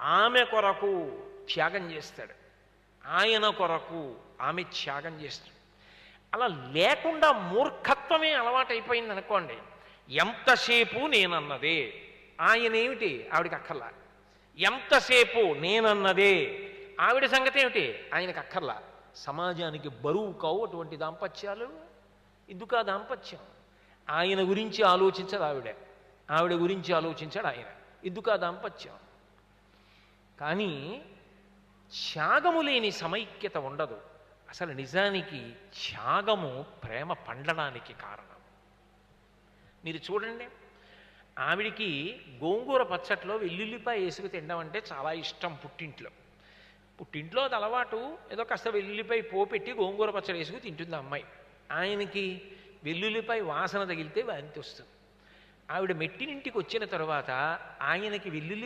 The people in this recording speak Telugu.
ఆమె కొరకు త్యాగం చేస్తాడు. ఆయన కొరకు ఆమె త్యాగం చేస్తాడు. అలా లేకుండా మూర్ఖత్వమే అలవాటైపోయింది అనుకోండి. ఎంతసేపు నేనన్నదే? ఆయన ఏమిటి ఆవిడికి అక్కర్లా. ఎంతసేపు నేనన్నదే? ఆవిడ సంగతి ఏమిటి ఆయనకి అక్కర్లా. సమాజానికి బరువు కావు అటువంటి దాంపత్యాలు? ఎందుకు ఆ దాంపత్యం? ఆయన గురించి ఆలోచించదు ఆవిడ. ఆవిడ గురించి ఆలోచించాడు ఆయన. ఎందుకు ఆ దాంపత్యం? కానీ త్యాగము లేని సమైక్యత ఉండదు. అసలు నిజానికి త్యాగము ప్రేమ పండడానికి కారణం. మీరు చూడండి ఆవిడికి గోంగూర పచ్చట్లో వెల్లుల్లిపాయ వేసుకు తినడం అంటే చాలా ఇష్టం పుట్టింట్లో. పుట్టింట్లో అది అలవాటు. ఏదో కాస్త వెల్లుల్లిపాయ పోపెట్టి గోంగూర పచ్చడి వేసుకు తింటుంది అమ్మాయి. ఆయనకి వెల్లుల్లిపాయ వాసన తగిలితే వాంతి వస్తుంది. ఆవిడ మెట్టినింటికి వచ్చిన తర్వాత ఆయనకి వెల్లుల్లి